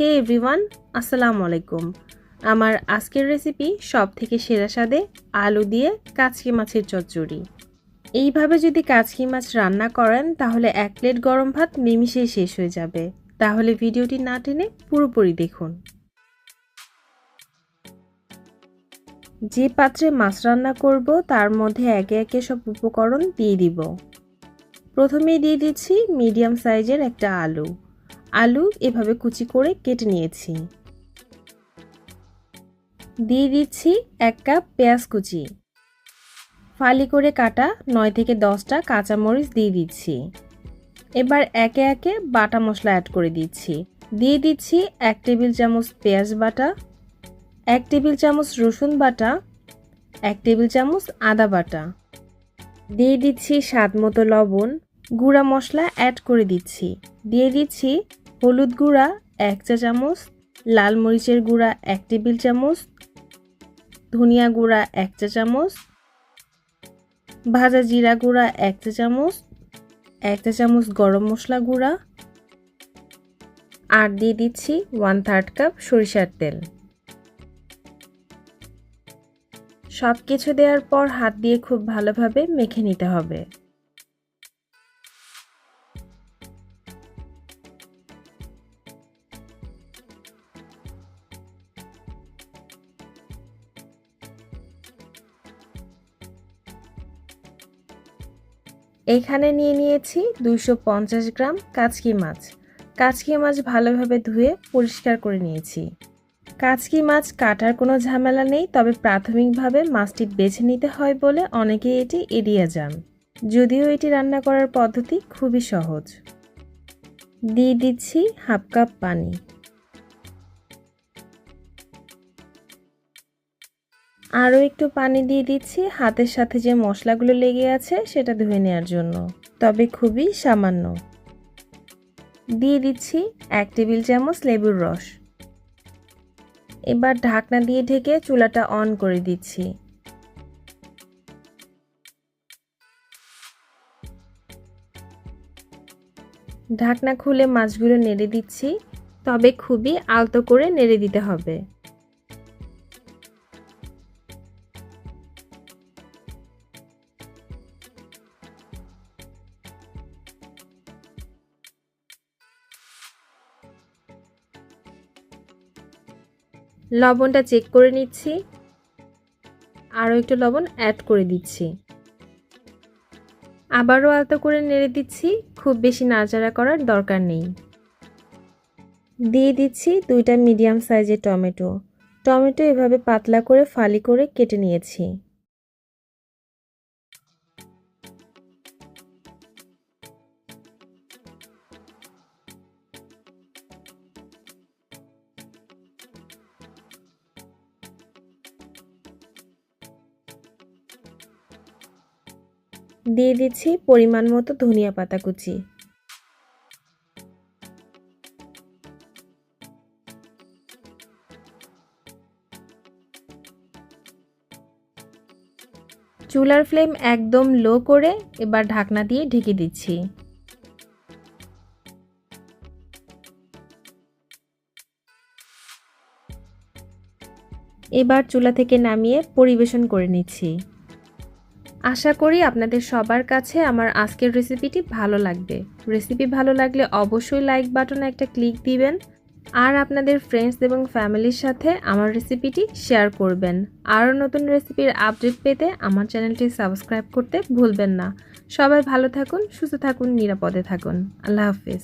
হে everyone, আসসালামু আলাইকুম। আমার আজকের রেসিপি সব থেকে সেরা স্বাদে আলু দিয়ে কাচকি মাছের চচ্চড়ি। এইভাবে যদি কাচকি মাছ রান্না করেন, তাহলে এক প্লেট গরম ভাত নিমিশেই শেষ হয়ে যাবে। তাহলে ভিডিওটি না টেনে পুরোপুরি দেখুন। যে পাত্রে মাছ রান্না করব, তার মধ্যে একে একে সব উপকরণ দিয়ে দিব। প্রথমেই দিয়ে দিচ্ছি মিডিয়াম সাইজের একটা আলু। আলু এভাবে কুচি করে কেটে নিয়েছি। দিয়ে দিচ্ছি এক কাপ পেঁয়াজ কুচি। ফালি করে কাটা নয় থেকে দশটা কাঁচামরিচ দিয়ে দিচ্ছি। এবার একে একে বাটা মশলা অ্যাড করে দিচ্ছি। দিয়ে দিচ্ছি এক টেবিল চামচ পেঁয়াজ বাটা, এক টেবিল চামচ রসুন বাটা, এক টেবিল চামচ আদা বাটা। দিয়ে দিচ্ছি স্বাদ মতো লবণ। গুঁড়া মশলা অ্যাড করে দিচ্ছি। দিয়ে দিচ্ছি হলুদ গুঁড়া এক চা চামচ, লাল মরিচের গুঁড়া এক টেবিল চামচ, ধনিয়া গুঁড়া এক চা চামচ, ভাজা জিরা গুঁড়া এক চা চামচ, এক চা চামচ গরম মশলা গুঁড়া, আর দিয়ে দিচ্ছি ওয়ান থার্ড কাপ সরিষার তেল। সব কিছু দেওয়ার পর হাত দিয়ে খুব ভালোভাবে মেখে নিতে হবে। এখানে নিয়ে নিয়েছি দুইশো পঞ্চাশ গ্রাম কাচকি মাছ। কাচকি মাছ ভালোভাবে ধুয়ে পরিষ্কার করে নিয়েছি। কাচকি মাছ কাটার কোনো ঝামেলা নেই, তবে প্রাথমিকভাবে মাছটি বেছে নিতে হয় বলে অনেকেই এটি এড়িয়ে যান। যদিও এটি রান্না করার পদ্ধতি খুবই সহজ। দিয়ে দিচ্ছি হাফ কাপ পানি। আরও একটু পানি দিয়ে দিচ্ছি হাতের সাথে যে মশলাগুলো লেগে আছে সেটা ধুয়ে নেওয়ার জন্য। তবে খুবই সামান্য। দিয়ে দিচ্ছি এক টেবিল চামচ লেবুর রস। এবার ঢাকনা দিয়ে ঢেকে চুলাটা অন করে দিচ্ছি। ঢাকনা খুলে মাছগুলো নেড়ে দিচ্ছি, তবে খুবই আলতো করে নেড়ে দিতে হবে। লবণটা চেক করে নিচ্ছি। আরও একটু লবণ অ্যাড করে দিচ্ছি। আবারও আলতো করে নেড়ে দিচ্ছি, খুব বেশি নাড়াচাড়া করার দরকার নেই। দিয়ে দিচ্ছি দুইটা মিডিয়াম সাইজের টমেটো। টমেটো এভাবে পাতলা করে ফালি করে কেটে নিয়েছি। দিয়ে দিচ্ছি পরিমাণ মতো ধনিয়া পাতা কুচি। চুলার ফ্লেম একদম লো করে এবার ঢাকনা দিয়ে ঢেকে দিচ্ছি। এবার চুলা থেকে নামিয়ে পরিবেশন করে নিচ্ছি। আশা করি আপনাদের সবার কাছে আমার আজকের রেসিপিটি ভালো লাগবে। রেসিপি ভালো লাগলে অবশ্যই লাইক বাটনে একটা ক্লিক দিবেন আর আপনাদের ফ্রেন্ডস এবং ফ্যামিলির সাথে আমার রেসিপিটি শেয়ার করবেন। আরও নতুন রেসিপির আপডেট পেতে আমার চ্যানেলটি সাবস্ক্রাইব করতে ভুলবেন না। সবাই ভালো থাকুন, সুস্থ থাকুন, নিরাপদে থাকুন। আল্লাহ হাফিজ।